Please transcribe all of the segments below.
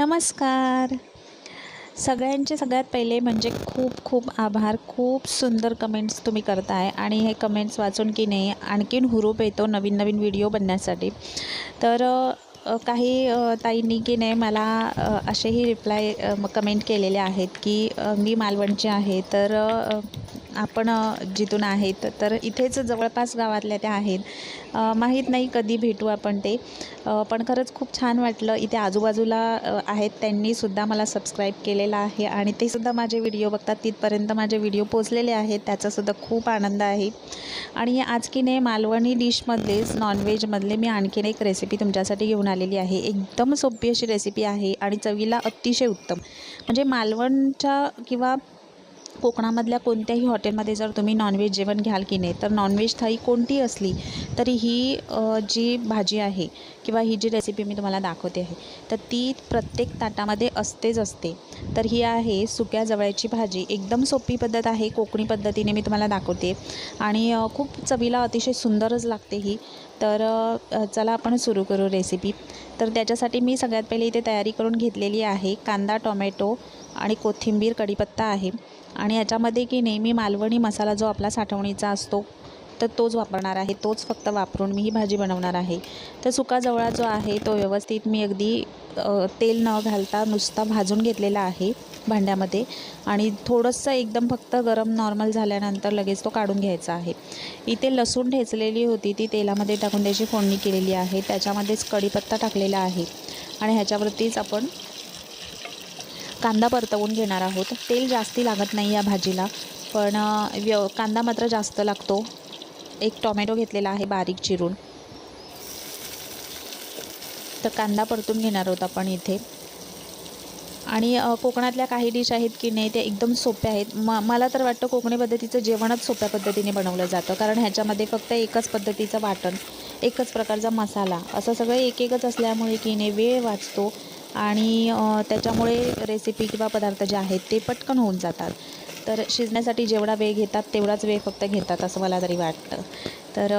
नमस्कार. सगळ्यांचे सगळ्यात पहिले म्हणजे खूप खूप आभार. खूप सुंदर कमेंट्स तुम्ही करताय आणि हे कमेंट्स वाचून की नाही आणखीन हुरूप येतो नवीन नवीन व्हिडिओ बनण्यासाठी. तर काही ताईंनी की नाही मला असेही रिप्लाय कमेंट केलेले आहेत की मी मालवणचे आहे. तर आपण जिथून आहेत तर इथेच जवळपास गावातल्या त्या आहेत. माहीत नाही कधी भेटू आपण ते. पण खरंच खूप छान वाटलं. इथे आजूबाजूला आहेत त्यांनीसुद्धा मला सबस्क्राईब केलेलं आहे आणि ते सुद्धा माझे व्हिडिओ बघतात. तिथपर्यंत माझे व्हिडिओ पोचलेले आहेत. त्याचासुद्धा खूप आनंद आहे. आणि आजकीने मालवणी डिशमधलेच नॉनव्हेजमधले मी आणखीन एक रेसिपी तुमच्यासाठी घेऊन आलेली आहे. एकदम सोपी अशी रेसिपी आहे आणि चवीला अतिशय उत्तम. म्हणजे मालवणच्या किंवा कोकणामधल्या कोणत्याही हॉटेलमध्ये जर तुम्ही नॉनव्हेज जेवण घ्याल की नाही तर नॉनव्हेज थाळी कोणती असली तरी ही जी भाजी आहे किंवा ही जी रेसिपी मी तुम्हाला दाखवते आहे तर ती प्रत्येक ताटामध्ये असतेच असते. तर ही आहे सुक्या जवळ्याची भाजी. एकदम सोपी पद्धत आहे कोकणी पद्धतीने मी तुम्हाला दाखवते. आणि खूप चवीला अतिशय सुंदरच लागते ही. तर चला आपण सुरू करू रेसिपी तर त्याच्यासाठी मी सगळ्यात पहिले इथे तयारी करून घेतलेली आहे कांदा टोमॅटो आणि कोथिंबीर कढीपत्ता आहे. आणि याच्यामध्ये की नेहमी मालवणी मसाला जो आपला साठवणीचा असतो तर तोच वापरणार आहे. तोच फक्त वापरून मी ही भाजी बनवणार आहे. तर सुका जवळा जो आहे तो व्यवस्थित मी अगदी तेल न घालता नुसता भाजून घेतलेला आहे भांड्यामध्ये. आणि थोडंसं एकदम फक्त गरम नॉर्मल झाल्यानंतर लगेच तो काढून घ्यायचा आहे. इथे लसूण ठेचलेली होती ती तेलामध्ये टाकून त्याची फोडणी केलेली आहे. त्याच्यामध्येच कढीपत्ता टाकलेला आहे. आणि ह्याच्यावरतीच आपण कांदा परतवून घेणार आहोत. तेल जास्ती लागत नाही या भाजीला पण व्य व्यव कांदा मात्र जास्त लागतो. एक टॉमॅटो घेतलेला आहे बारीक चिरून. तर कांदा परतून घेणार आहोत आपण इथे. आणि कोकणातल्या काही डिश आहेत की नाही ते एकदम सोप्या आहेत. म मला तर वाटतं कोकणी पद्धतीचं जेवणच सोप्या पद्धतीने बनवलं जातं. कारण ह्याच्यामध्ये फक्त एकच पद्धतीचं वाटण एकच प्रकारचा मसाला असं सगळं एक एकच असल्यामुळे की नाही वेळ वाचतो. आणि त्याच्यामुळे रेसिपी किंवा पदार्थ जे आहेत ते पटकन होऊन जातात. तर शिजण्यासाठी जेवढा वेळ घेतात तेवढाच वेळ फक्त घेतात असं मला तरी वाटतं. तर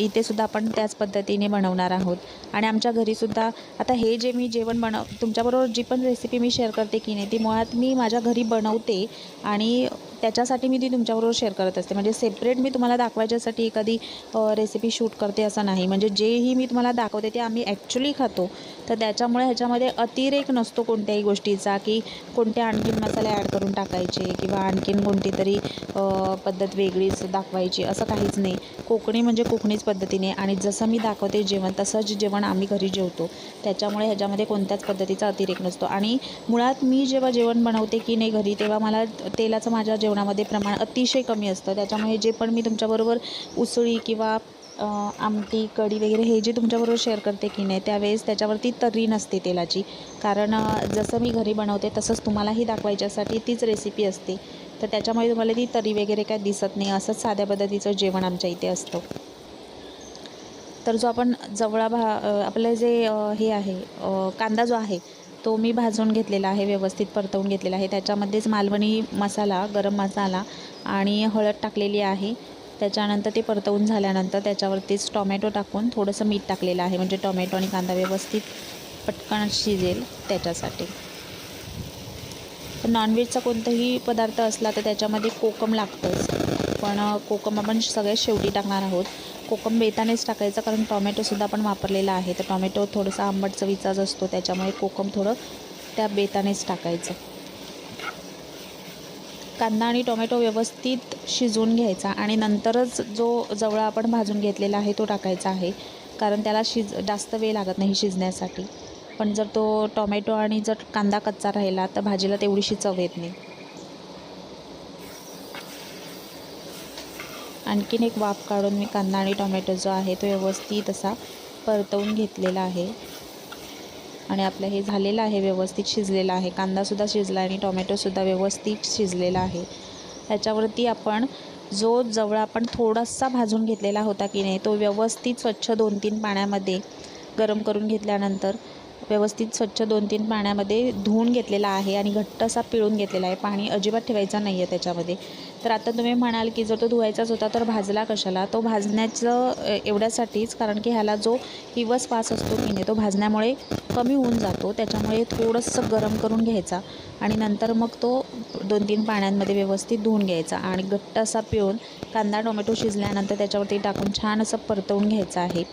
इथे सुद्धा आपण त्याच पद्धतीने बनवणार आहोत. आणि आमच्या घरीसुद्धा आता हे जे मी जेवण बनव तुमच्याबरोबर जी पण रेसिपी मी शेअर करते की नाही ती मुळात मी माझ्या घरी बनवते आणि त्याच्यासाठी मी ती तुमच्याबरोबर शेअर करत असते. म्हणजे सेपरेट मी तुम्हाला दाखवायच्यासाठी एखादी रेसिपी शूट करते असं नाही. म्हणजे जेही मी तुम्हाला दाखवते ते आम्ही ॲक्च्युली खातो. तर त्याच्यामुळे ह्याच्यामध्ये अतिरेक नसतो कोणत्याही गोष्टीचा की कोणते आणखीन मसाले ॲड करून टाकायचे किंवा आणखीन कोणती तरी पद्धत वेगळीच दाखवायची असं काहीच नाही. कोकणी म्हणजे कोकणीच पद्धतीने आणि जसं मी दाखवते जेवण तसंच जेवण आम्ही घरी जेवतो. त्याच्यामुळे ह्याच्यामध्ये कोणत्याच पद्धतीचा अतिरेक नसतो. आणि मुळात मी जेव्हा जेवण बनवते की नाही घरी तेव्हा मला तेलाचं माझ्या जेवणामध्ये प्रमाण अतिशय कमी असतं. त्याच्यामुळे जे पण मी तुमच्याबरोबर उसळी किंवा आमटी कढी वगैरे हे जे तुमच्याबरोबर शेअर करते की नाही त्यावेळेस त्याच्यावरती तर्री नसते तेलाची. कारण जसं मी घरी बनवते तसंच तुम्हालाही दाखवायच्यासाठी तीच रेसिपी असते. तर त्याच्यामुळे तुम्हाला ती तरी वगैरे काय दिसत नाही. असंच साध्या पद्धतीचं जेवण आमच्या इथे असतं. तर जो आपण जवळा भा आपलं जे हे आहे कांदा जो आहे तो मी भाजून घेतलेला आहे व्यवस्थित परतवून घेतलेला आहे. त्याच्यामध्येच मालवणी मसाला गरम मसाला आणि हळद टाकलेली आहे. त्याच्यानंतर ते परतवून झाल्यानंतर त्याच्यावरतीच टॉमॅटो टाकून थोडंसं मीठ टाकलेलं आहे. म्हणजे टॉमॅटो आणि कांदा व्यवस्थित पटकन शिजेल त्याच्यासाठी. तर नॉनव्हेजचा कोणताही पदार्थ असला तर त्याच्यामध्ये कोकम लागतंच. पण कोकम आपण सगळ्यात शेवटी टाकणार आहोत. कोकम बेतानेच टाकायचं कारण टॉमॅटोसुद्धा आपण वापरलेला आहे. तर टॉमॅटो थोडंसं आंबट चवीचाच असतो त्याच्यामुळे कोकम थोडं त्या बेतानेच टाकायचं. कांदा आणि टोमॅटो व्यवस्थित शिजवून घ्यायचा आणि नंतरच जो जवळा आपण भाजून घेतलेला आहे तो टाकायचा आहे. कारण त्याला शिज जास्त वेळ लागत नाही शिजण्यासाठी. पण जर तो टोमॅटो आणि जर कांदा कच्चा राहिला तर भाजीला तेवढीशी चव येत नाही. आणखीन एक वाफ काढून मी कांदा आणि टोमॅटो जो आहे तो व्यवस्थित असा परतवून घेतलेला आहे. आणि आपलं हे झालेलं आहे व्यवस्थित शिजलेलं आहे. कांदासुद्धा शिजला आणि टोमॅटोसुद्धा व्यवस्थित शिजलेला आहे. त्याच्यावरती आपण जो जवळ आपण थोडासा भाजून घेतलेला होता की नाही तो व्यवस्थित स्वच्छ दोन तीन पाण्यामध्ये गरम करून घेतल्यानंतर व्यवस्थित स्वच्छ दोन तीन पाण्यामध्ये धुवून घेतलेला आहे आणि घट्ट असा पिळून घेतलेला आहे. पाणी अजिबात ठेवायचा नाही आहे त्याच्यामध्ये. तर आता तुम्ही म्हणाल की जर तो धुवायचाच होता तर भाजला कशाला? तो भाजण्याचं एवढ्यासाठीच कारण की ह्याला जो हिवस पास असतो की नाही तो भाजण्यामुळे कमी होऊन जातो. त्याच्यामुळे थोडंसं गरम करून घ्यायचा आणि नंतर मग तो दोन तीन पाण्यांमध्ये व्यवस्थित धुवून घ्यायचा आणि घट्ट असा पिळून कांदा टोमॅटो शिजल्यानंतर त्याच्यावरती टाकून छान असं परतवून घ्यायचं आहे.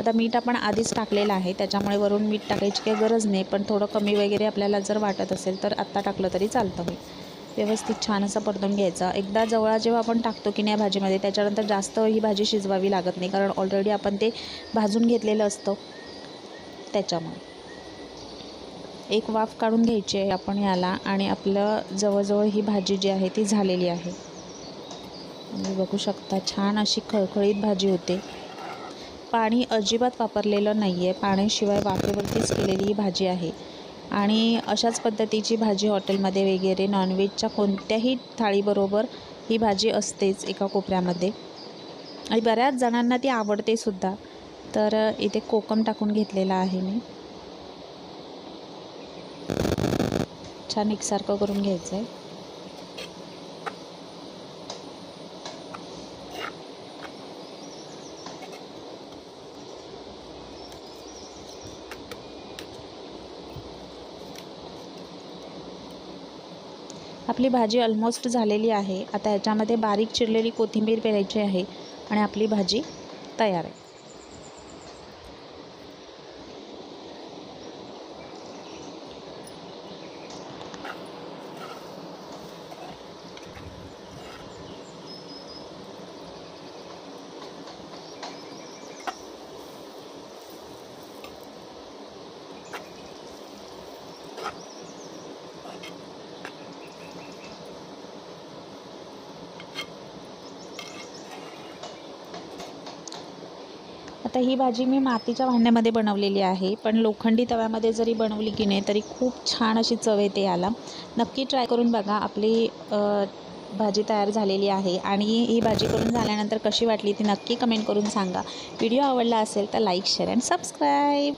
आता मीठ आपण आधीच टाकलेलं आहे त्याच्यामुळे वरून मीठ टाकायची काही गरज नाही पण थोडं कमी वगैरे आपल्याला जर वाटत असेल तर आत्ता टाकलं तरी चालतं होईल. व्यवस्थित छान असं परतून घ्यायचा. एकदा जवळा जेव्हा आपण टाकतो की नाही या भाजीमध्ये त्याच्यानंतर जास्त ही भाजी शिजवावी लागत नाही कारण ऑलरेडी आपण ते भाजून घेतलेलं असतं. त्याच्यामुळे. एक वाफ काढून घ्यायची आहे आपण याला आणि आपलं जवळजवळ ही भाजी जी आहे ती झालेली आहे. तुम्ही बघू शकता छान अशी खळखळीत भाजी होते. पाणी अजिबात वापरलेलं नाही आहे पाण्याशिवाय वाफेवरतीच केलेली ही भाजी आहे. आणि अशाच पद्धतीची भाजी हॉटेलमध्ये वगैरे नॉनव्हेजच्या कोणत्याही थाळीबरोबर ही भाजी असतेच एका कोपऱ्यामध्ये. आणि बऱ्याच जणांना ती आवडते सुद्धा. तर इथे कोकम टाकून घेतलेला आहे मी. छान एकसारखं करून घ्यायचं आहे आपली भाजी ऑलमोस्ट झालेली आहे. आता याच्यामध्ये बारीक चिरलेली कोथिंबीर पेरायची आहे आणि आपली भाजी तयार आहे. आता ही भाजी मी मातीच्या भांड्यामध्ये बनवलेली आहे पण लोखंडी तव्यामध्ये जरी बनवली की नाही तरी खूप छान अशी चव येते याला. नक्की ट्राय करून बघा आपली भाजी तयार झालेली आहे आणि ही भाजी करून झाल्यानंतर कशी वाटली ती नक्की कमेंट करून सांगा. व्हिडिओ आवडला असेल तर लाईक शेअर अँड सबस्क्राईब.